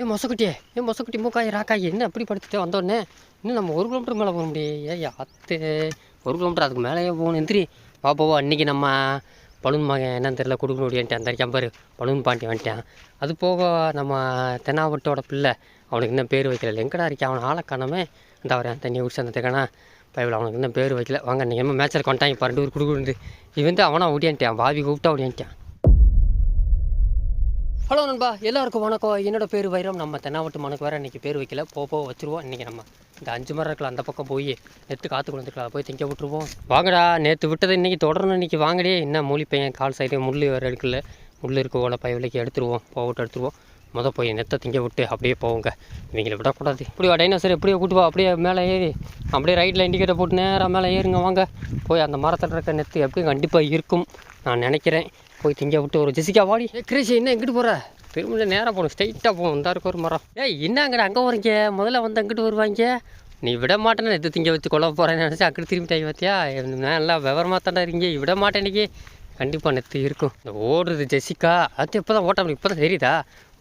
ஏ மொசக்குட்டியே ஏ மொசக்குட்டி மூக்காய் ராக்காய் என்ன அப்படி படுத்துட்டு வந்தோடனே இன்னும் நம்ம ஒரு கிலோமீட்டர் மேலே போக முடியும் ஏய் அத்து ஒரு கிலோமீட்டர் அதுக்கு மேலேயே போகணும். எந்திரி. வா போவா. அன்றைக்கி நம்ம பலூன் மகன் என்னன்னு தெரியல கொடுக்க முடியான்ட்டு அந்த கம்பர் பலூன் பாண்டி வந்துட்டேன். அது போக நம்ம தென்னாவட்டோட பிள்ளை அவனுக்கு இன்னும் பேர் வைக்கல. எங்கடா இருக்கே? அவன் ஆளை காணாமே. இந்த அவன் தண்ணியை குடிச்சு அந்த தேக்கானா பைபிள் அவனுக்கு இன்னும் பேர் வைக்கல. வாங்க நீங்கள் மேட்சில் கொண்டாங்க பரண்டு ஊர் கொடுக்குறது இவன் தான் அவனா ஓடியான்ட்டான். பாவி கூப்பிட்டா ஓடியான்ட்டான். ஹலோ நண்பா எல்லாருக்கும் வணக்கம். என்னோட பேர் வைரம். நம்ம தென்னாவட்டு மனுக்கு வேறு இன்றைக்கி பேர் வைக்கல. போப்போ வச்சுருவோம். இன்றைக்கி நம்ம இந்த அஞ்சு மரம் இருக்கலாம் அந்த பக்கம் போய் நெத்து காற்று கொண்டுக்கலாம் போய் திங்க விட்டுருவோம். வாங்கடா நேற்று விட்டதை இன்றைக்கி தொடரணும் இன்றைக்கி வாங்கடே. என்ன மூலி பையன் கால் சைடு முள் வேறு எடுக்கல முள் இருக்கு ஓலை பை விலைக்கு எடுத்துருவோம். போட்டு எடுத்துருவோம். மொதல் போய் நெத்தை திங்க விட்டு அப்படியே போவோங்க. இவங்களை விடக்கூடாது. இப்படியா டைனோசர் எப்படியோ கூட்டு அப்படியே மேலே ஏறி அப்படியே ரைட்டில் இண்டிகேட்டர் போட்டு நேராக மேலே ஏறுங்க வாங்க. போய் அந்த மரத்தில் இருக்க நெத்து எப்படியும் கண்டிப்பாக இருக்கும். நான் நினைக்கிறேன். போய் திங்க விட்டு ஒரு ஜெசிகா வாடி. ஏ கிரேஷி என்ன எங்கிட்டு போகிற திரும்ப நேராக போகணும் ஸ்ட்ரைட்டாக போகணும் இந்த இருக்க ஒரு மரம். ஏய் என்னங்கடா அங்கே வரீங்க முதல்ல வந்து அங்கிட்டு வருவாங்க? நீ விட மாட்டேன்னு எது திங்க வச்சு கொல்ல போகிறேன்னு நினச்சி அங்கிட்டு திரும்பிட்டாங்க பார்த்தியா நல்லா விவரமாக தாண்டா இருக்கீங்க. விட மாட்டேன்னிக்கு கண்டிப்பாக நெத்து இருக்கும். இந்த ஓடுறது ஜெசிகா. அது இப்போ தான் ஓட்ட முடியும். இப்போ தான் தெரியுதா?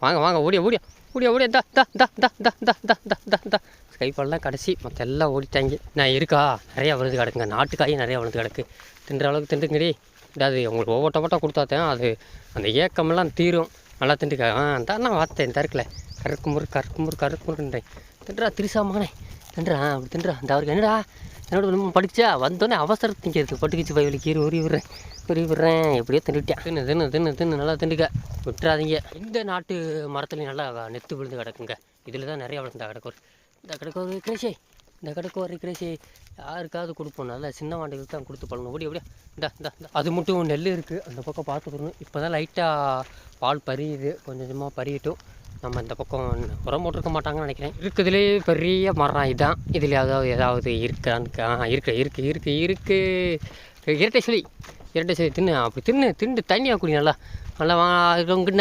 வாங்க வாங்க ஓடியா ஓடியா ஓடியா ஓடியா தா தா தா தா தா தா தா தா தா தா. ஸ்கைப்பால்லாம் கடைசி. மற்ற எல்லாம் ஓடிட்டாங்க. நான் இருக்கா? நிறையா விழுந்து கிடக்குங்க. நாட்டுக்காயும் நிறையா விழுந்து கிடக்கு. தின்ற அளவுக்கு திண்டுங்கடி அது உங்களுக்கு ஒவ்வொரு ஓட்ட கொடுத்தாதான் அது அந்த ஏக்கமெல்லாம் தீரும் நல்லா திண்டுக்க ஆ தான் வார்த்தேன் பார்த்தேன் தருக்கல கருக்குமுறு முறு கருக்கு முறு கருக்கு முருன்றேன் தின்றா திரிசாமானே தின்றா அப்படி தின்றா அந்த அவருக்கு என்னடா என்னோட படிச்சா வந்தோடனே அவசர திங்கிறது பட்டுக்குச்சு பயிலுக்கு கீரை உரி விடுறேன் உரி விடுறேன் எப்படியோ திண்டுட்டேன் தின்னு தின்னு தின்னு தின்னு நல்லா திண்டுக்க விட்டுறாதீங்க இந்த நாட்டு மரத்துலையும் நல்லா நெத்து விழுந்து கிடக்குங்க இதில் தான் நிறையா விழுந்தா கிடக்கும் இந்த கிடக்கும் கிரேஷே இந்த கிடக்கு ஒரு கிரேசி யாருக்காவது கொடுப்போம். நல்லா சின்ன வாண்டுகளுக்கு தான் கொடுத்து பழணும் ஓடி அப்படியே இந்த இந்த அது மட்டும் நெல் இருக்குது அந்த பக்கம் பார்த்துக்கணும் இப்போ தான் லைட்டாக பால் பரியுது. கொஞ்சம் கொஞ்சமாக பறியட்டும் நம்ம இந்த பக்கம் உரம் போட்டிருக்க மாட்டாங்கன்னு நினைக்கிறேன். இருக்குதுலே பெரிய மரம் இதுதான் இதில் ஏதாவது ஏதாவது இருக்கான்னு இருக்கு இருக்கு இருக்கு இருக்கு. இரட்டை சொல்லி இரட்டை சொல்லி தின்னு அப்படி தின்னு தின்னு தண்ணியாக குடி நல்லா. நல்லா வா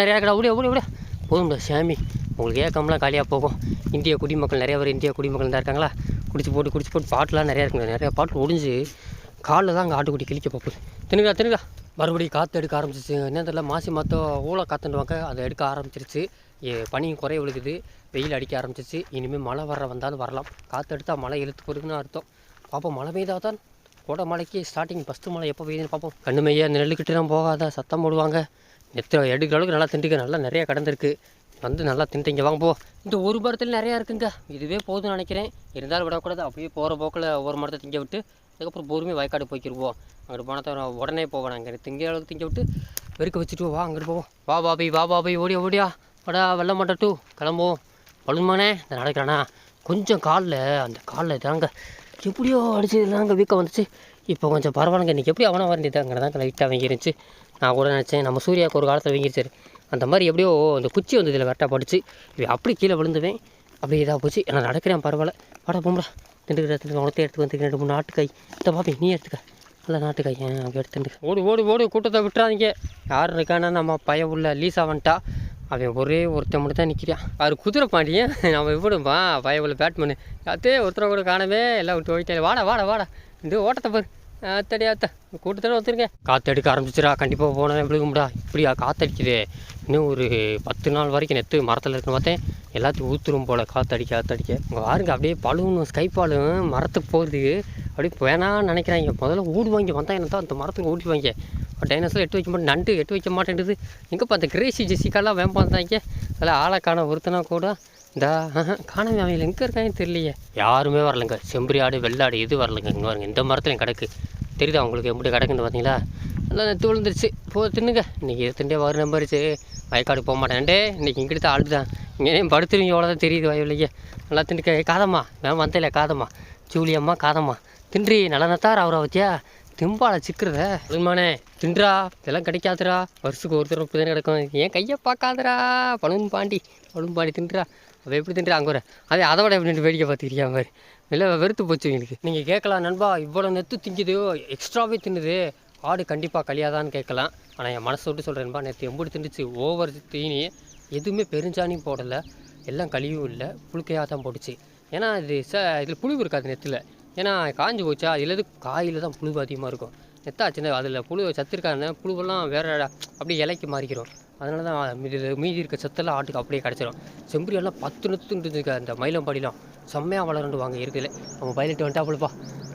நிறையா கடை. ஓடியா அப்படியே அப்படியே போதும்டா சாமி. உங்களுக்கு ஏக்கம்லாம் காலியாக போகும். இந்திய குடிமக்கள் நிறைய பேர் இந்திய குடிமக்கள் தான் இருக்காங்களா? குடிச்சு போட்டு குடிச்சு போட்டு பாட்டுலாம் நிறையா இருக்குங்க. நிறையா பாட்டு ஒடிஞ்சு காலில் தான் அங்கே ஆட்டுக்குடி கிழிக்க போகுது. தின்னுக்கா தின்னுக்கா மறுபடியும் காற்று எடுக்க ஆரம்பிச்சிச்சு. என்ன தெரியல மாசி மாதம் ஊழ காற்றுண்டுவாங்க அதை எடுக்க ஆரம்பிச்சிருச்சு. பனியும் குறைய விழுகுது. வெயில் அடிக்க ஆரம்பிச்சிச்சு. இனிமேல் மழை வர வந்தாலும் வரலாம். காற்று எடுத்தால் மழை இழுத்து போகுதுன்னு அர்த்தம். பார்ப்போம் மழை பெய்தால் தான் கோடை மழைக்கு ஸ்டார்டிங் ஃபஸ்ட்டு மழை எப்போ பெய்யுதுன்னு பார்ப்போம் கண்ணு மைய அந்த நெல்லுக்கிட்டலாம் போகாத சத்தம் போடுவாங்க. நெத்திர எடுக்கிற அளவுக்கு நல்லா திண்டுக்க நல்லா நிறையா கடந்திருக்கு. வந்து நல்லா திண்டிங்க வாங்க போ. இந்த ஒரு மரத்தில் நிறையா இருக்குங்க. இதுவே போதும்னு நினைக்கிறேன். இருந்தாலும் விடக்கூடாது. அப்படியே போகிற போக்கில் ஒவ்வொரு மரத்தை திங்க விட்டு அதுக்கப்புறம் பொறுமையாக வயக்காடு போய்க்கிருவோம். அங்கிட்டு போனால் உடனே போவோம் நாங்கள் திங்க அளவுக்கு திங்க விட்டு வெறுக்க வச்சுட்டு வா அங்கிட்டு போவோம் வா பாபி வா பாபி ஓடியா ஓடியா. வாடா வெள்ள மாட்டா டூ கிளம்புவோம். பழுமானே இந்த நடக்கிறானா கொஞ்சம் காலில் அந்த காலில் தாங்க எப்படியோ அடிச்சு தாங்க வீக்கம் வந்துச்சு. இப்போ கொஞ்சம் பரவாயில்லைங்க. இன்றைக்கி எப்படி அவனை வரண்டிதாங்க தான் லைட்டாக வீங்கிருந்துச்சு. நான் கூட நினச்சேன் நம்ம சூர்யாவுக்கு ஒரு காலத்தில் வீங்கிருச்சு அந்த மாதிரி எப்படியோ அந்த குச்சி வந்து இதில் வெட்டா பட்டுச்சு. இவன் அப்படி கீழே விழுந்துவேன். அப்படி இதாக போச்சு. நான் நடக்கிறேன் பரவாயில்ல. வாடா போம்டா. திண்டுக்கிற இடத்துல எடுத்து வந்து ரெண்டு மூணு நாட்டுக்காய். இந்த பாப்பி நீ எடுத்துக்க. நல்ல நாட்டுக்காய். அப்படி எடுத்துட்டு ஓடு ஓடு ஓடு. கூட்டத்தை விட்டுறாதீங்க. யார் இருக்கானா நம்ம பையன் உள்ள லீஸா வந்துட்டா. அவன் ஒரே ஒருத்தன் மட்டும் தான் நிற்கிறான் அவர் குதிரை பாண்டியன். நம்ம விடுப்பா பையன் உள்ள பேட்மேனு. அதே ஒருத்தரை கூட காணவே எல்லாம் விட்டு போயிட்டே வாடா வாடா வாடா. இந்த ஓட்டத்தை பாரு. அத்தடி அத்த கூட்டத்தோட வந்துருக்கேன் காற்றடிக்க ஆரம்பிச்சிடா கண்டிப்பாக போனேன் எப்படி கும்பிடா. இப்படியா காற்றடிக்குது இன்னும் ஒரு பத்து நாள் வரைக்கும் நெத்து மரத்தில் இருக்குன்னு பார்த்தேன். எல்லாத்தையும் ஊத்துரும் போல் காற்றடிக்க காற்றடிக்க உங்கள் பாருங்க அப்படியே பழுவும் ஸ்கை பாலும் மரத்துக்கு போகுது. அப்படியே வேணாம்னு நினைக்கிறாங்க. முதல்ல ஓடுவாங்க. வந்தால் என்ன தான் அந்த மரத்துக்கு ஓடிவாங்க டைனோசர் எட்டு வைக்க மாட்டேன். நண்டு எட்டு வைக்க மாட்டேன்டுது எங்கேப்பா அந்த கிரேசி ஜெசிக்காலாம் வேம்பாந்தாங்க அதில் ஆளை காண ஒருத்தனா கூட இந்தா காணாமல் அவன் எங்கே இருக்காங்கன்னு தெரியலையே. யாருமே வரலங்க. செம்பரி ஆடு வெள்ளாடு எது வரலங்க? இங்கே பாருங்க இந்த மரத்துலையும் கிடக்கு. தெரியுதா உங்களுக்கு எப்படி கிடக்குன்னு பார்த்தீங்களா நல்லா நெத்து விழுந்துருச்சு போ தின்னுங்க. இன்றைக்கி திண்டே வரும் நம்பருச்சு வயக்காடு போக மாட்டேன்டே இன்றைக்கி இங்கிட்டு தான் தான் இங்கே படுத்துருவீங்க எவ்வளோ தான் தெரியுது வயலையே நல்லா திண்டுக்க காதம்மா. நான் வந்தேல காதம்மா? ஜூலியம்மா காதம்மா. தின்றி நல்லனத்தார் அவரை வச்சியா? திம்பால சிக்கிறத. பழுமானே தின்றா. இதெல்லாம் கிடைக்காதுடா. வருஷத்துக்கு ஒரு தடவை இப்படி தானே கிடக்கும். ஏன் கையை பார்க்காதரா பழும் பாண்டி. பழும் பாண்டி தின்றா. அவள் எப்படி தின்றா அங்கே வர? அதே அதை விட எப்படி வேடிக்கை பார்த்துக்கிறியா மாதிரி. இல்லை வெறுத்து போச்சு எங்களுக்கு. நீங்கள் கேட்கலாம் நண்பா இவ்வளோ நெத்து திங்குது எக்ஸ்ட்ராவே தின்னுது. ஆடு கண்டிப்பாக கழியாதான்னு கேட்கலாம். ஆனால் என் மனசு விட்டு சொல்கிறேன்பா நேற்று எம்பிடி திண்டுச்சு ஓவர் தீனி. எதுவுமே பெருஞ்சாணியும் போடலை. எல்லாம் கழியும் இல்லை புழுக்கையாக தான் போட்டுச்சு. ஏன்னா இது ச இதில் புழு இருக்காது நெத்தில். ஏன்னா காஞ்சி போச்சா இதில் காயில் தான் புழு அதிகமாக இருக்கும். நெத்தாச்சுன்னா அதில் புழு சத்து இருக்காதுன்னா புழுவெல்லாம் வேற அப்படியே இலைக்கு மாறிக்கிறோம். அதனால தான் மீதி மீதி இருக்க சத்தெல்லாம் ஆட்டுக்கு அப்படியே கிடச்சிரும். செம்பரியெல்லாம் பத்து நுத்துன்றதுக்கு அந்த மயிலம்பாடிலாம். செம்மையாக வளரண்டு வாங்க இருக்குல்ல நம்ம பைலட் வந்துட்டாப்புலப்பா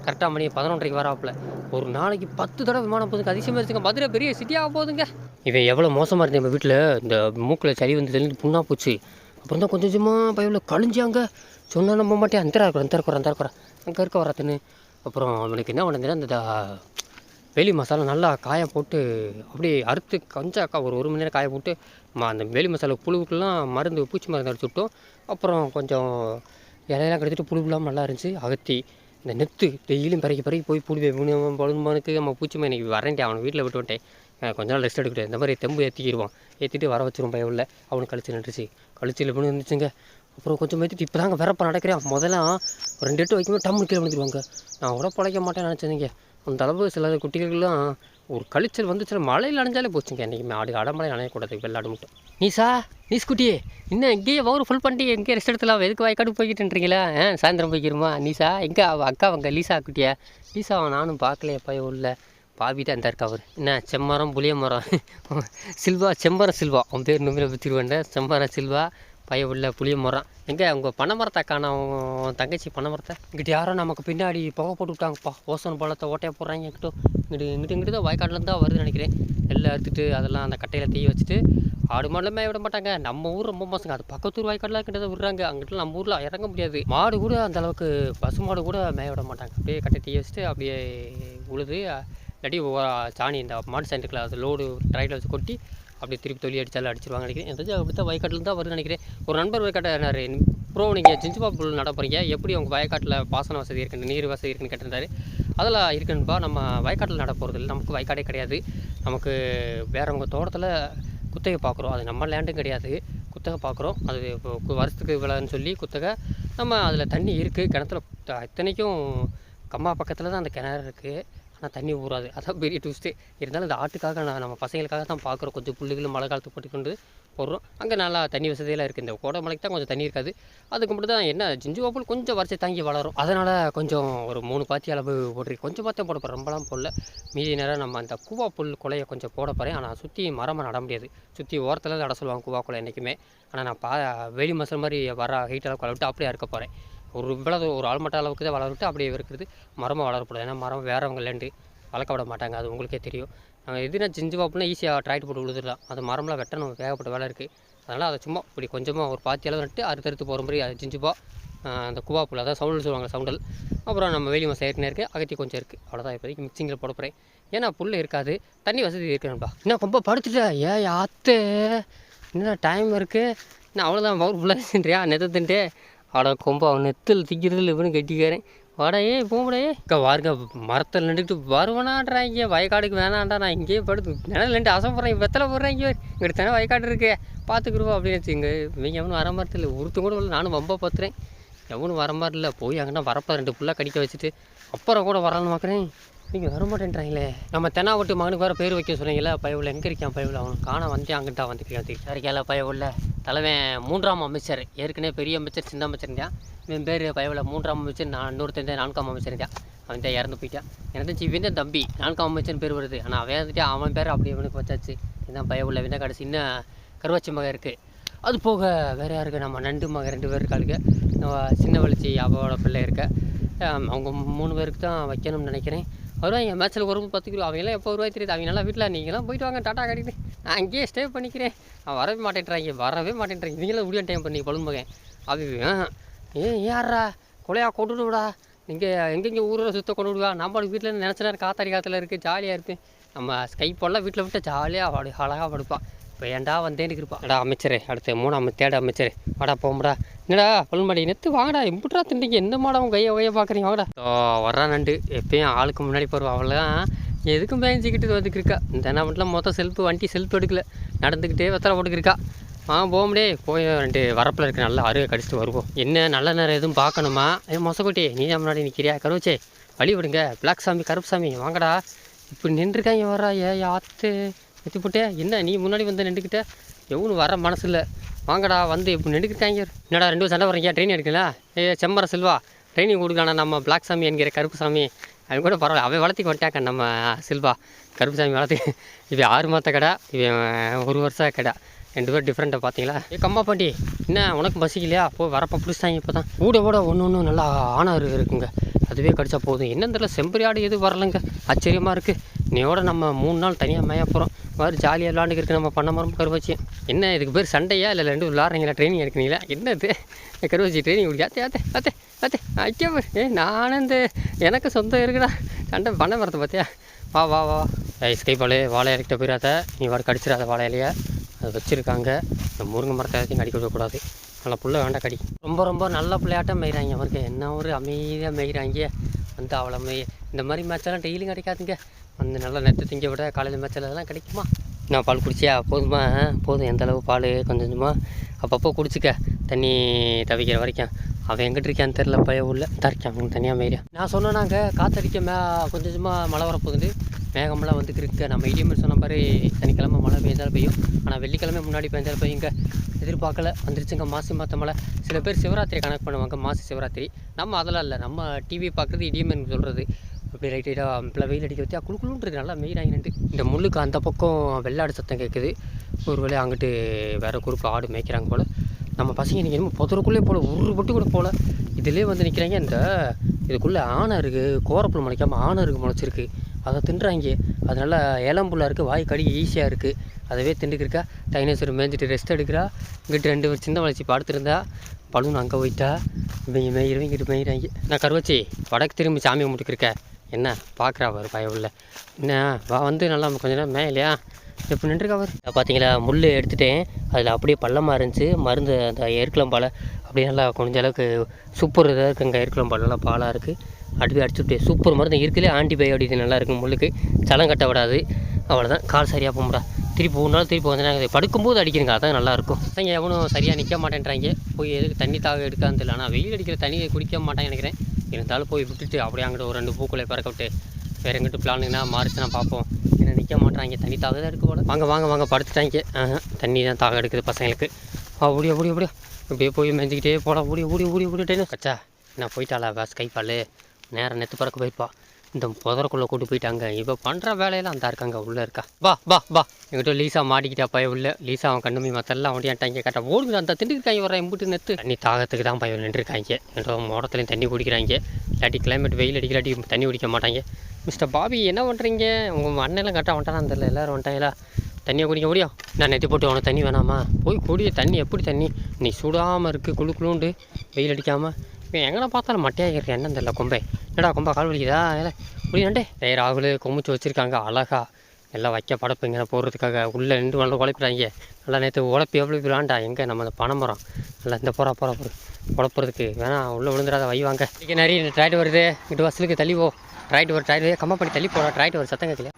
கரெக்டாக மணி பதினொன்றரைக்கு வராப்புல. ஒரு நாளைக்கு பத்து தடவை விமானம் போதுங்க அதிசயமாக இருந்துங்க மதுரை பெரிய சிட்டியாக போகுதுங்க. இவன் எவ்வளோ மோசமாக இருந்தேன் எங்கள் வீட்டில்? இந்த மூக்கில் சளி வந்து தெளிந்து புண்ணாக போச்சு. அப்புறம் தான் கொஞ்சம் கொஞ்சமாக பைபிள் கழிஞ்சாங்க. சொன்னால் நம்ப மாட்டேன். அந்த இருக்கிற அந்த இருக்கிற அந்த இருக்கிற அங்கே இருக்க வரத்துன்னு அப்புறம் அவனுக்கு என்ன பண்ணுதுன்னா இந்த தா- வெளி மசாலா நல்லா காய போட்டு அப்படியே அறுத்து கொஞ்சம் ஒரு ஒரு மணி நேரம் காய போட்டு அந்த வெளி மசாலா புழுவுக்கெல்லாம் மருந்து பூச்சி மருந்து அடிச்சு விட்டோம். அப்புறம் கொஞ்சம் இலையெல்லாம் கிடச்சிட்டு புழுவுலாம் நல்லா இருந்துச்சு. அகத்தி இந்த நெத்து டெய்லியும் பிறகு பிறகு போய் புளி பொழுதுமானுக்கு நம்ம பூச்சிமா இன்னைக்கு வரேன்ட்டேன் அவனை வீட்டில் விட்டு வந்துட்டேன். கொஞ்ச நாள் ரெஸ்ட் எடுக்கிட்டேன் இந்த மாதிரி தெம்பு ஏற்றிக்கிடுவான் ஏற்றிட்டு வர வச்சிரும் பயம் அவனுக்கு கழிச்சு நின்றுச்சு. கழிச்சு இல்லை இருந்துச்சுங்க. அப்புறம் கொஞ்சம் ஏற்றிட்டு இப்போ தாங்க வரப்ப நடக்கிறேன். முதல்ல ஒரு ரெண்டு எட்டு வைக்கும்போது டம்மு கீழே விழுந்துருவாங்க. நான் கூட பிழைக்க மாட்டேன்னு நினச்சேங்க அந்த அளவு சில குட்டிகளுக்கெல்லாம் ஒரு கழிச்சல் சில மழையில் அணைஞ்சாலே போச்சுங்க. என்றைக்குமே ஆடு அடமலை அணையக்கூடாது வெள்ளாடு மட்டும். நீசா நீஸ் குட்டியே இன்னும் இங்கேயே ஓவர் ஃபுல் பண்ணிட்டு எங்கேயே ரெஸ்ட் எடுத்துலாம். எதுக்கு வாய்க்காடு போய்கிட்டுன்றீங்களா ஆ சாயந்தரம் போய்க்கிறோமா நீசா எங்கே அவள் அக்கா அவங்க லீசா குட்டியா? லீசாவை நானும் பார்க்கலையப்பா உள்ள. பாவி தான் இந்த இருக்கா அவர். என்ன செம்மரம் புளிய மரம்? சில்வா செம்மரம் சில்வா. அவன் பேர் நுமில பற்றிடுவேன் செம்பரம் சில்வா. பைய உள்ள புளிய மரம் எங்கே? அவங்க பனை மரத்தை காணோம் தங்கச்சி பனை மரத்தை இங்கிட்ட யாரோ நமக்கு பின்னாடி புகை போட்டு விட்டாங்கப்பா. ஓசோன் பழத்தை ஓட்டையாக போடுறாங்க எங்கிட்ட. இங்கிட்டு இங்கிட்டு இங்கிட்டு தான் வாய்க்காட்டிலேருந்து தான் வருதுன்னு நினைக்கிறேன். எல்லாம் அறுத்துட்டு அதெல்லாம் அந்த கட்டையில் தீ வச்சுட்டு ஆடு மாடுலாம் மேய விட மாட்டாங்க. நம்ம ஊர் ரொம்ப மோசங்க. அது பக்கத்து ஊர் வாய்க்காடெலாம் கிட்ட விடுறாங்க. அங்கிட்ட நம்ம ஊரில் இறங்க முடியாது. மாடு கூட அந்த அளவுக்கு பசு மாடு கூட மேய விட மாட்டாங்க. அப்படியே கட்டை தீ வச்சுட்டு அப்படியே உழுது இல்லாட்டி சாணி இந்த மாடு சென்டரில் அது லோடு ட்ரைட்டில் வச்சு கொட்டி அப்படி திருப்பி தொழில் அடித்தாலும் அடிச்சிருவாங்க நினைக்கிறேன். எதாச்சும் அப்படி தான் வயக்காட்டில் தான் வருதுன்னு நினைக்கிறேன். ஒரு நண்பர் வயக்காட்டாரு ப்ரோ நீங்கள் ஜிஞ்சுபா புல் நட போகிறீங்க எப்படி உங்கள் வயக்காட்டில் பாசன வசதி இருக்குது நீர் வசதி இருக்குன்னு கேட்டிருந்தாரு. அதெல்லாம் இருக்குன்னுப்பா நம்ம வயக்காட்டில் நட போகிறது இல்லை. நமக்கு வயக்காடே கிடையாது. நமக்கு வேறவங்க தோட்டத்தில் குத்தகை பார்க்குறோம் அது நம்ம லேண்டும் கிடையாது. குத்தகை பார்க்குறோம் அது இப்போ வருஷத்துக்கு இவ்வளோன்னு சொல்லி குத்தகை. நம்ம அதில் தண்ணி இருக்குது கிணத்துல இத்தனைக்கும் கம்மா பக்கத்தில் தான் அந்த கிணறு இருக்குது ஆனால் தண்ணி ஊறாது. அதான் பெரிய ட்விஸ்ட்டு இருந்தாலும் இந்த ஆட்டுக்காக நான் நம்ம பசங்களுக்காக தான் பார்க்குறோம். கொஞ்சம் புல்லுகள் மழை காலத்துக்கு போட்டுக்கொண்டு போடுறோம். அங்கே நல்லா தண்ணி வசதியெல்லாம் இருக்குது இந்த கோடை மலைக்கு தான் கொஞ்சம் தண்ணி இருக்காது. அதுக்கு மட்டும் தான் என்ன ஜிஞ்சுவாப்புல் கொஞ்சம் வரிசை தாங்கி வளரும். அதனால் கொஞ்சம் ஒரு மூணு பாத்தி அளவு போட்டிருக்கு கொஞ்சம் பார்த்தா போட போகிறேன் ரொம்பலாம் போடல. மீதி நேரம் நம்ம அந்த கூவா புல் கொலையை கொஞ்சம் போட போகிறேன் ஆனால் சுற்றி மரமாக நட முடியாது. சுற்றி ஓரத்தில் நட சொல்லுவாங்க கூவா கொலை என்றைக்குமே ஆனால் நான் பா வெளி மசல் மாதிரி வர ஹைட்டெல்லாம் கொலை விட்டு அப்படியே இருக்க போகிறேன் ஒரு இவ்வளவு ஒரு ஆள்மட்ட அளவுக்கு தான் வளர்ந்துட்டு அப்படியே இருக்கிறது. மரமாக வளரக்கூடாது. ஏன்னா மரம் வேறவங்க லேண்டு வளர்க்க விட மாட்டாங்க. அது உங்களுக்கே தெரியும். நாங்கள் எதுனா ஜிஞ்சு பாப்புனா ஈஸியாக ட்ராக்ட் போட்டு விழுதுடலாம் அது மரம்லாம் வெட்டணும். வேகப்பட்ட வேலை இருக்குது அதனால் அதை சும்மா இப்படி கொஞ்சமாக ஒரு பாத்தி அளவு நட்டு அறுத்தறுத்து போகிற மாதிரி அது ஜிஞ்சுபா அந்த குவா அதான் சவுண்டல் சொல்லுவாங்க சவுண்டல் அப்புறம் நம்ம வெளி மசம் ஏற்கனவே இருக்குது அகத்தி கொஞ்சம் இருக்குது அவ்வளோதான் இப்போதைக்கு மிக்சிங்கில் போட போகிறேன் ஏன்னா புல் இருக்காது. தண்ணி வசதி இருக்கணும்ப்பா என்ன ரொம்ப படுத்துட்டா? ஏ அத்தை என்ன டைம் இருக்குது நான் அவ்வளோதான் ஃபுல்லாக தின்றியா நெத்த தின்ட்டு அட கொம்பா அவன் நெத்தில் திக்கிறதுல இவனு கட்டிக்காரன். வாடா ஏ போங்கடா ஏ அக்கா வாருங்க மரத்தில் நின்றுட்டு வருவனான்றாங்க. வயக்காடுக்கு வேணாண்டா நான் இங்கேயே படுத்து நிழல் நின்று அசைப்படுறேன். வெத்தலை போடுறாங்க இங்கிட்ட தானே வயக்காடு இருக்கு. பார்த்துக்குருவோம் அப்படின்னு இங்கே இவங்க எவனும் வர மாதிரி இல்லை. ஒருத்தம் கூட இல்லை நானும் வம்ப பார்த்துறேன் எவனும் வர மாதிரி இல்லை. போய் அங்கன்னா வரப்போ ரெண்டு புல்லாக கடிக்க வச்சுட்டு. அப்புறம் கூட வரலான்னு பார்க்குறேன் நீங்கள் வர மாட்டேன்றாங்களே நம்ம தென்னாவட்டு மகனுக்கு வேறு பேர் வைக்க சொன்னீங்களே பயவுள்ள எங்கே இருக்கான் பயவுள்ள? அவன் காண வந்தேன் அங்கிட்டா வந்துருக்கான் சரிக்கால பயவுள்ள? தலைவன் மூன்றாம் அமைச்சர். ஏற்கனவே பெரிய அமைச்சர் சின்ன அமைச்சர் இருந்தான் இவன் பேர் பயவுள்ள. மூன்றாம் அமைச்சர் நான் இன்னொருத்தன் நான்காம் அமைச்சர் இருந்தான் அவன் தான் இறந்து போயிட்டான் எனக்கு இவன் தம்பி. நான்காம் அமைச்சர் பேர் வருது. ஆனால் அவன் வந்துட்டு அவன் பேர் அப்படி இவனுக்கு வச்சாச்சு. இதான் பயவுள்ள வினா கடைசி. இன்னும் கருவாச்சி மகன் இருக்குது அது போக வேறு யாருக்கு? நம்ம நண்டு மகன் ரெண்டு பேர் இருக்காளுக்கு நம்ம சின்ன வளர்ச்சி அவளோட பிள்ளை இருக்க. அவங்க மூணு பேருக்கு தான் வைக்கணும்னு நினைக்கிறேன். வருவாங்க என் மேட்ச்சில் ஒரு பத்து கிலோ. அவங்களாம் எப்போ வருவாய் தெரியுது. அவங்க நல்லா வீட்டில் நீங்களாம் போயிட்டு வாங்க டாட்டா கட்டிட்டு நான் அங்கேயே ஸ்டே பண்ணிக்கிறேன். அவன் வரவே மாட்டேன்றாங்க வரவே மாட்டேன்றாங்க. நீங்களும் முடியும் டைம் பண்ணி பலூன் மகன் அது ஏன் யாரா கொலையா கொண்டு விடா. நீங்கள் எங்கெங்கே ஊரில் சுத்த கொண்டு விடுவா? நம்ம வீட்டில் நினச்ச நேரம் காத்தாடி காற்றுல இருக்குது ஜாலியாக இருப்பேன் நம்ம ஸ்கை போடலாம் வீட்டில் விட்டு ஜாலியாக அழகாக படுப்பான் இப்போ ஏன்டா வந்தேன்னு இருப்பான் அடா அமைச்சரே அடுத்த மூணாம் தேட அமைச்சரே வாடா போம்டா என்னடா பல்மாடி நெத்து வாங்கடா எப்படிடா திண்டிங்க எந்த மாடம் கையை கையை பார்க்குறீங்க வாங்கடா. ஓ வர்றா நண்டு எப்பயும் ஆளுக்கு முன்னாடி போடுவா அவள்லாம் எதுக்கும் பேஞ்சிக்கிட்டு வந்துக்கிருக்கா இந்த என்ன மட்டும் மொத்தம் செல்ஃபு வண்டி செல்ஃப் எடுக்கல. நடந்துக்கிட்டே வெத்தலை போட்டுக்கிருக்கா ஆ போம்டே போய் ரெண்டு வரப்பில் இருக்க நல்லா அருகே கடிச்சிட்டு வருவோம். என்ன நல்ல நேரம் எதுவும் பார்க்கணுமா? ஏ மொசக்குட்டி நீ தான் முன்னாடி நிற்கிறியா கருவச்சே வழி விடுங்க. பிளாக் சாமி கருப்பு சாமி வாங்கடா. இப்படி நின்றுருக்காங்க வர்றா ஏ ஆத்து. எத்தி போட்டே என்ன நீ முன்னாடி வந்து நின்றுக்கிட்ட? எவ்வளோ வர மனசு இல்லை வாங்கடா வந்து இப்போ நின்றுக்கிட்டாங்க. என்னடா ரெண்டு சண்டை வரீங்க ட்ரெயின் எடுக்கல ஏ செம்மர செல்வா ட்ரைனிங் கொடுக்கலாண்ணா நம்ம பிளாக் சாமி என்கிற கருப்பு சாமி அவன் கூட பரவாயில்ல அவன் வளர்த்திக்கு வந்துட்டாக்க நம்ம சில்வா. கருப்புசாமி வளர்த்தி. இவன் ஆறு மாத கடை இவன் ஒரு வருஷம் கடை. ரெண்டு பேரும் டிஃப்ரெண்ட்டாக பார்த்தீங்களா ஏ கம்மா பாண்டி என்ன உனக்கு பசிக்கலையா? அப்போ வரப்போ பிடிச்சாங்க இப்போ தான் ஊட ஊட ஒன்று ஒன்று நல்லா ஆணர் இருக்குங்க. அதுவே கடிச்சா போதும். என்னன்னு தெரியல செம்பரி ஆடு எதுவும் வரலைங்க. ஆச்சரியமாக இருக்குது நீயோட நம்ம மூணு நாள் தனியாக மேய போகிறோம் மாதிரி ஜாலியாக விளாண்டுக்கு நம்ம பண்ண மரம் கருவாச்சி என்ன இதுக்கு பேர் சண்டையா? இல்லை ரெண்டு விளாட்றீங்களா ட்ரைனிங் எடுக்கிறீங்களா? என்ன இது கருவாச்சி ட்ரைனிங் கொடுக்க ஆத்தே ஆத்தே ஆத்தே அத்தே ஐக்கிய ஏ நானும் இந்த எனக்கு சொந்தம் இருக்குடா. சண்டை பண்ண மரத்தை பார்த்தியா? வா வா வா ஐ ஸ்கைபாலு வாழை இறக்கிட்ட போயிடாத. நீ வாடு கடிச்சிடாத வாழை இலைய வச்சுருக்காங்க. இந்த முருங்கை மரத்தை எல்லாத்தையும் கடிக்க விடக்கூடாது. நல்லா புள்ள வேண்டாம் கடி. ரொம்ப ரொம்ப நல்ல பிள்ளையாட்டம் மேய்கிறாங்க அவருக்கு என்ன ஒரு அமைதியாக மேய்கிறாங்க வந்து அவ்வளோ மெய் இந்த மாதிரி மேட்செல்லாம் டெய்லியும் கிடைக்காதுங்க. வந்து நல்லா நெத்து திங்க விட காலையில் மேட்சில் அதெல்லாம் கிடைக்குமா? நான் பால் குடிச்சியா? போதுமா? போதும். எந்த அளவு பால்? கொஞ்சம் கொஞ்சமாக அப்பப்போ குடிச்சிக்க. தண்ணி தவிக்கிற வரைக்கும். அவன் எங்கிட்டு இருக்கான்னு தெரில பய உள்ள தரிக்கான் அவங்க தனியாக மேய்யா நான் சொன்னேனாங்க காத்தடிக்க மே கொஞ்சம் கொஞ்சமாக மழை வரப்போகுது. மேகமெல்லாம் வந்துட்டு இருக்கு. நம்ம இடியமல் சொன்ன மாதிரி சனிக்கிழமை மழை பெய்ஞ்சாலும் பெய்யும். ஆனால் வெள்ளிக்கிழமை முன்னாடி பெய்ஞ்சாலும் பெய்யுங்க எதிர்பார்க்கல. வந்துருச்சுங்க மாசி மாத்த மழை. சில பேர் சிவராத்திரி கணக்கு பண்ணுவாங்க மாசி சிவராத்திரி. நம்ம அதெல்லாம் இல்லை. நம்ம டிவி பார்க்குறது இடியமன் சொல்கிறது அப்படி லைட்டாக இப்போலாம் வெயில் அடிக்க வச்சா குளு குளுன்னு நல்லா நல்லா மெயினாகிட்டு இந்த முள்ளுக்கு அந்த பக்கம் வெள்ளாடு சத்தம் கேட்குது ஒரு வேளை அங்கிட்டு வேறு குறுக்கு ஆடு மேய்க்கிறாங்க போல். நம்ம பசங்க நீங்கள் என்னமோ புதருக்குள்ளே போல ஒரு கூட போகல இதுலேயே வந்து நிற்கிறாங்க இந்த இதுக்குள்ளே ஆணை இருக்குது கோரப்புல் முளைக்காமல் ஆணை இருக்குது முளைச்சிருக்கு. அதை தின்றாங்க. அதனால் ஏலம்புல்லாக இருக்குது வாய் கடி ஈஸியாக இருக்குது அதவே திண்டுக்கிருக்கா டைனோசர் மேய்ஞ்சிட்டு ரெஸ்ட் எடுக்கிறா. இங்கிட்டு ரெண்டு பேர் சின்ன வளர்ச்சி படுத்திருந்தா பலூன் அங்கே போயிட்டா. இவங்க மேயிறவங்க இங்கிட்டு மேயிறாங்க. நான் கருவச்சி வடக்கு திரும்பி சாமி கும்பிட்டுருக்க என்ன பார்க்குறா அவர் இல்லை என்ன வா வந்து நல்லா கொஞ்ச நேரம் மேலையா இப்போ நின்றுருக்கா அவர் பார்த்தீங்களா முள் எடுத்துட்டேன். அதில் அப்படியே பள்ளமாக இருந்துச்சு. மருந்து அந்த ஏற்களம்பாலை அப்படியே நல்லா கொஞ்ச அளவுக்கு சூப்பர் இதாக இருக்குது அங்கே நல்லா பாலாக இருக்குது அடுத்து அடிச்சுட்டு சூப்பர் மருந்து. இருக்குல்லே ஆன்டிபயோட்டிக் நல்லா இருக்கும் முள்ளுக்கு. சலம் கட்ட விடாது. அவ்வளோதான் கால் சரியாக போகும்டா. திருப்பி ஒரு நாள் திருப்பி வந்து படுக்கும்போது அடிக்கிறங்க. அதான் நல்லாயிருக்கும் பசங்க எவனும் சரியாக நிற்க மாட்டேன்றாங்க. போய் எதுக்கு தண்ணி தாக எடுக்கான்னு தெரியல ஆனால் வெயில் அடிக்கிற தண்ணியை குடிக்க மாட்டேன் நினைக்கிறேன். இருந்தாலும் போய் விட்டுட்டு அப்படியே அங்கிட்ட ஒரு ரெண்டு பூக்களை பறக்க விட்டு வேறு எங்கிட்ட பிளானுங்கன்னா மாறிச்சுன்னா பார்ப்போம். ஏன்னா மாட்டாங்க தண்ணி தாக தான் எடுக்க போல. வாங்க வாங்க வாங்க படுத்துட்டாங்க. தண்ணி தான் தாக எடுக்குது பசங்களுக்கு. ஆ ஓடி ஓடி ஓடியா இப்படியே போய் மெஞ்சிக்கிட்டே போகலாம் ஓடி ஓடி ஓடி ஓடிட்டேன்னு. கச்சா நான் போயிட்டாளா வேஸ் கைப்பால் நேரம் நெத்து பறக்க போயிருப்பா. இந்த புதரக்குள்ளே கூட்டு போயிட்டாங்க. இப்போ பண்ணுற வேலையெல்லாம் அந்த இருக்காங்க உள்ளே இருக்கா. வா வா வா. எங்கிட்ட லீசா மாட்டிக்கிட்டா பய உள்ள. லீசா அவன் கண்ணுமி மத்தெல்லாம் ஓடியாட்டாங்க கரெக்டாக ஓடுங்க அந்த திண்டுக்காய் வர எம்பிட்டு நெத்து. தண்ணி தாகத்துக்கு தான் பயம் நின்றுருக்காங்க. என்ற மோடத்துலையும் தண்ணி குடிக்கிறாங்க. இல்லாட்டி கிளைமேட் வெயில் அடிக்கலாட்டி தண்ணி குடிக்க மாட்டாங்க. மிஸ்டர் பாபி என்ன பண்ணுறீங்க உங்கள் அண்ணெல்லாம் கரெக்டாக வந்துட்டானா தெரியல. எல்லோரும் வந்துட்டாங்களா? தண்ணியை குடிக்க முடியும்? நான் நெத்தி போட்டு உனக்கு தண்ணி வேணாமா? போய் குடிய தண்ணி எப்படி தண்ணி? நீ சுடாமல் இருக்குது குளு குளுண்டு வெயில் அடிக்காமல் இப்போ எங்கே பார்த்தாலும் மட்டையாக இருக்கிற என்ன தெரியல கொம்பை. என்னடா கொம்பை கால் வலிக்குதா? இல்லை முடியாண்டே டேய். ராகுல் கொமுச்சு வச்சுருக்காங்க அழகா. எல்லாம் வைக்க படப்புங்க போடுறதுக்காக உள்ளே நின்று நல்லா உழைப்பிடாங்க நல்லா நேற்று உழைப்பி எவ்வளோ விளாண்டா எங்கே நம்ம அந்த பனைமரம் நல்லா இந்த போகிறா போகிறா போகிற உழப்புறதுக்கு. வேணாம் உள்ளே விழுந்துடாத வைவாங்க இங்கே நிறைய ட்ராய்ட் வருது. இங்கிட்டு வசலுக்கு தள்ளி போ. ட்ராய்ட் ஒரு ட்ராய்ட் கம்மா பண்ணி தள்ளி போகிறோம் ட்ராய்ட் ஒரு சத்தம் கேட்கல.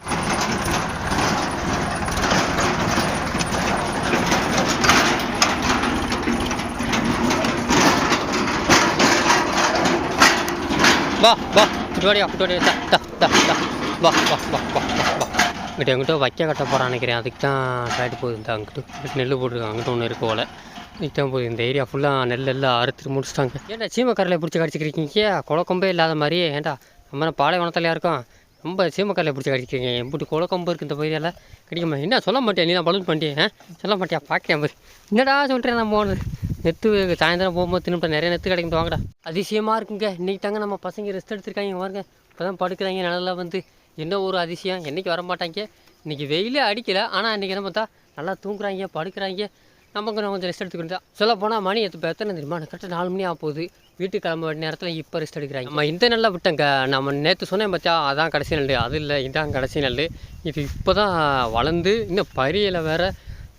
வா வா இட்டுவாடியா தா தா தா வா வா வா வா வா வா. இங்கிட்ட எங்கிட்ட வைக்க கட்ட போகிறான்னு நினைக்கிறேன். அதுக்கு தான் ட்ராய்ட் போகுது இந்த அங்கிட்டு நெல் போட்டிருக்காங்க. அங்கிட்ட ஒன்று இருக்கு போல. இதுக்கு தான் போகுது இந்த ஏரியா ஃபுல்லாக நெல் எல்லாம் அறுத்து முடிச்சிட்டாங்க. ஏன்டா சீமக்கரில் பிடிச்சி கடிச்சிக்கிறீங்க குளக்கொம்பே இல்லாத மாதிரி ஏன்டா? நம்ம பாலைவனத்தில் இருக்கோம்? ரொம்ப சீமக்கரில் பிடிச்சி கடிக்கிறீங்க எப்படி குளக்கொம்பு இருக்குது இந்த ஏரியாவில் கிடைக்குமா என்ன? சொல்ல மாட்டேன் நீ தான் பலூன் பண்ணிட்டேன் சொல்ல மாட்டியா? பார்க்கேன் பாரு. என்னடா சொல்கிறேன் நான் போனது நெத்து சாயந்தரம் போகும்போது திரும்ப நிறைய நெத்து கிடைக்கும். வாங்கடா. அதிசயமாக இருக்குங்க. இன்றைக்கி தாங்க நம்ம பசங்க ரெஸ்ட் எடுத்துருக்காங்க. வாங்க இப்போ தான் படுக்கிறாங்க. நல்லா வந்து என்ன ஒரு அதிசயம்? என்றைக்கு வர மாட்டாங்க இன்றைக்கி வெயிலே அடிக்கல. ஆனால் இன்றைக்கி என்ன பார்த்தா நல்லா தூங்குறாங்க படுக்கிறாங்க. நமக்கு நம்ம கொஞ்சம் ரெஸ்ட் எடுத்துக்கிட்டு தான் சொல்ல போனால் மணி இப்போ எத்தனை தெரியுமா? கரெக்டாக நாலு மணி ஆக போகுது. வீட்டுக்கு கிளம்ப வேண்டிய நேரத்தில் இப்போ ரெஸ்ட் எடுக்கிறாங்க. நம்ம இந்த நல்லா விட்டங்க. நம்ம நேற்று சொன்னேன் பார்த்தா அதான் கடைசி நெல் அது இல்லை இதான் கடைசி நெல் இது இப்போ தான் வளர்ந்து இன்னும் பரியலை வேறு.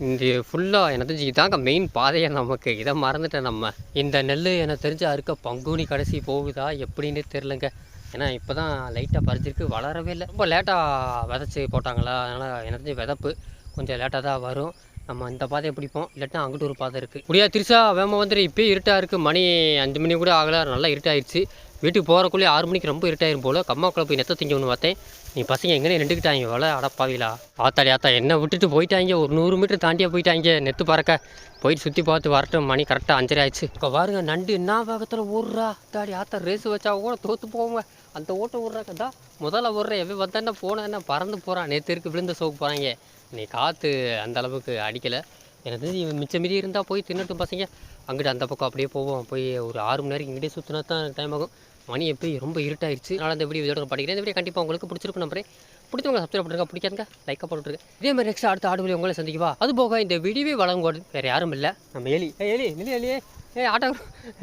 இந்த ஃபுல்லாக எனக்கு தெரிஞ்சு இதாங்க மெயின் பாதையை நமக்கு. இதை மறந்துட்டேன் நம்ம. இந்த நெல் எனக்கு தெரிஞ்ச அறுக்க பங்குனி கடைசி போகுதா எப்படின்னு தெரிலங்க ஏன்னா இப்போ தான் லைட்டாக பறிச்சிருக்கு. வளரவே இல்லை. ரொம்ப லேட்டாக விதைச்சி போட்டாங்களா? அதனால் எனக்கு விதப்பு கொஞ்சம் லேட்டாக தான் வரும். நம்ம இந்த பாதையை பிடிப்போம். இல்லாட்டா அங்கிட்டு ஒரு பாதை இருக்குது முடியாது. திருசா வேம வந்துட்டு இப்போயே இருட்டாக இருக்குது மணி அஞ்சு மணி கூட ஆகலை. நல்லா இருட்டாயிருச்சு. வீட்டுக்கு போகிறக்குள்ளே ஆறு மணிக்கு ரொம்ப இருட்டாயிரும் போல. கம்மாக்குள்ள போய் நெத்த திங்கணும்னு பார்த்தேன். நீ பசங்க எங்கேனே நின்றுக்கிட்டாங்க வள அடப்பாவிலா ஆத்தாடி ஆத்தா என்ன விட்டுட்டு போயிட்டாங்க. ஒரு நூறு மீட்டர் தாண்டியாக போயிட்டாங்க. நெத்து பறக்க. போயிட்டு சுற்றி பார்த்து வரட்டும். மணி கரெக்டாக அஞ்சரை ஆயிடுச்சு. இப்போ பாருங்க நண்டு என்ன வேகத்தில் ஓடுறா. தாடி ஆத்தா ரேஸ் வச்சா கூட தோற்று போவோங்க. அந்த ஓட்டம் ஓடுறாக்கதா முதல்ல ஓடுறேன் எவன் வந்தானே போனேன் என்ன பறந்து போகிறான் நேற்று இருக்கு விழுந்த சோக்கு போகிறாங்க நீ காற்று அந்த அளவுக்கு அடிக்கலை. எனக்கு இவன் மிச்சம் மீதி இருந்தால் போய் தின்னட்டும் பசங்க. அங்கிட்டு அந்த பக்கம் அப்படியே போவோம். போய் ஒரு ஆறு மணி நேரம் இங்கிட்டே சுற்றினா தான் டைம் ஆகும். மணி எப்படி ரொம்ப இருட்டாயிருச்சு. அதனால் அந்த வீடியோ இதோட படிக்கிறேன். இந்த வீடியோ கண்டிப்பாக உங்களுக்கு பிடிச்சிருக்கும் நம்புறேன். பிடிச்சவங்க சப்ஸ்கிரைப் பண்ணுங்க பிடிக்காதுங்க லைக் போட்டுருங்க. இதே மாதிரி நெக்ஸ்ட் அடுத்த ஆடு உங்களை சந்திக்குவா அது போக இந்த வீடியோவே வழங்குவது வேறு யாரும் இல்லை. நம்ம எலி. ஏ எலி நிலி எலியே ஏ ஆட்டோ.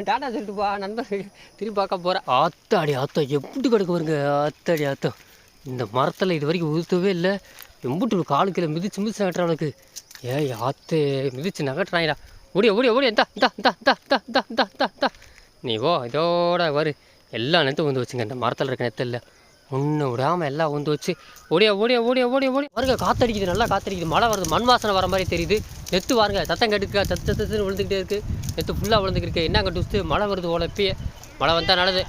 டாட்டா சொல்லிட்டு பா நண்பர் திரும்பி பார்க்க போகிறேன் ஆத்தாடி ஆத்தம் எப்படி கிடக்கு வருங்க ஆத்தாடி ஆத்தம் இந்த மரத்தில் இது வரைக்கும் உதுத்தவே இல்லை. எம்புட்டு ஒரு காலு கீழே மிதிச்சு மிதிச்சு நகட்டுறவனுக்கு ஏய் ஆத்தே. மிதிச்சு நகட்டுறாங்கடா ஓடிய ஓடிய ஓடிய இந்தா இந்தா இந்தா இந்தா இந்தா இந்தா இந்தா இந்தா இந்தா நீ ஓ இதோட வரு எல்லா நேரத்தும் வந்து வச்சுங்க இந்த மரத்தில் இருக்க நேரத்தில் இல்லை ஒன்று விடாமல் எல்லாம் வந்து வச்சு ஓடியா ஓடியா ஓடியா ஓடிய ஓடி பாருங்க காத்தடிக்குது நல்லா காத்தடிக்குது மழை வருது மண் வாசனை வர மாதிரி தெரியுது நெத்து பாருங்க சத்தம் கெடுக்க தத்து தத்துன்னு விழுந்துக்கிட்டே இருக்குது நெத்து ஃபுல்லாக விழுந்துக்கிட்டு இருக்கு என்ன கட்டு மழை வருது போல மழை வந்தால் நல்லது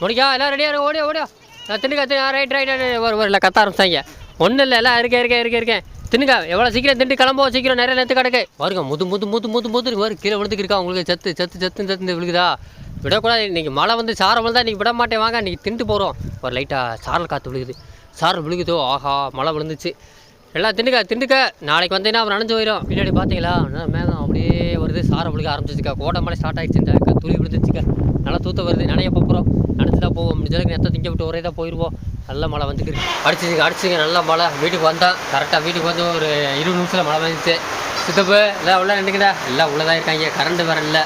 முடிக்கா எல்லாம் ரெடியாக ஓடியா ஓடியா நான் தின்னுக்கா ரைட் ரைட் ஒரு ஒரு இல்லை கத்த ஆரம்பிச்சாங்க ஒன்றும் இல்லை எல்லாம் இருக்கேன் இருக்கேன் இருக்கேன் இருக்கேன் தின்னுக்கா எவ்வளோ சீக்கிரம் திண்டு கிளம்போ சீக்கிரம் நிறைய நேரத்து கிடக்கு. பாருங்க முது முது முது முது முது வரும் கீழே விழுந்துக்கிருக்கா உங்களுக்கு சத்து சத்து சத்து சத்து விழுகுதா? விடக்கூடாது. இன்றைக்கி மழை வந்து சாரம் விழுந்தா இன்றைக்கி விட மாட்டேன். வாங்க இன்றைக்கி தின்ட்டு போகிறோம் ஒரு லைட்டாக சாரல் காற்று விழுகுது. சாரல் விழுகுதோ? ஆஹா மழை விழுந்துச்சு. எல்லாம் திண்டுக்க திண்டுக்க நாளைக்கு வந்தீங்கன்னா அவன் நனைஞ்சு போயிடும் பின்னாடி பார்த்தீங்களா? மேகம் வருது சாரம் விழுக ஆரம்பிச்சிச்சுக்கா. கோடை மழை ஸ்டார்ட் ஆகிடுச்சுக்கா துளி விழுந்துச்சுக்கா நல்லா தூத்த வருது. நினைய போகிறோம் நனைஞ்சு தான் போவோம் முடிஞ்சளவுக்கு நேரத்தை திங்க விட்டு ஒரே தான் போயிடுவோம் நல்ல மழை வந்துருக்கு அடிச்சுங்க அடிச்சுங்க நல்ல மழை. வீட்டுக்கு வந்தேன் கரெக்டாக வீட்டுக்கு வந்து ஒரு இருபது நிமிஷத்தில் மழை வந்துச்சு சித்தப்பு எல்லாம் உள்ள நின்றுக்கிட்டா எல்லாம் உள்ளதாக இருக்காங்க. கரண்ட் வேற இல்லை.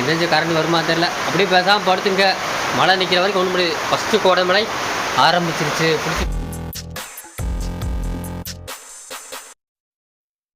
எந்தெஞ்சு கரண்ட் வருமா தெரில அப்படியே பேசாமல் படுத்துங்க. மழை நிற்கிற வரைக்கும் ஒன்றும் முடியாது. ஃபஸ்ட்டு கோடை மழை ஆரம்பிச்சிருச்சு. பிடிச்சி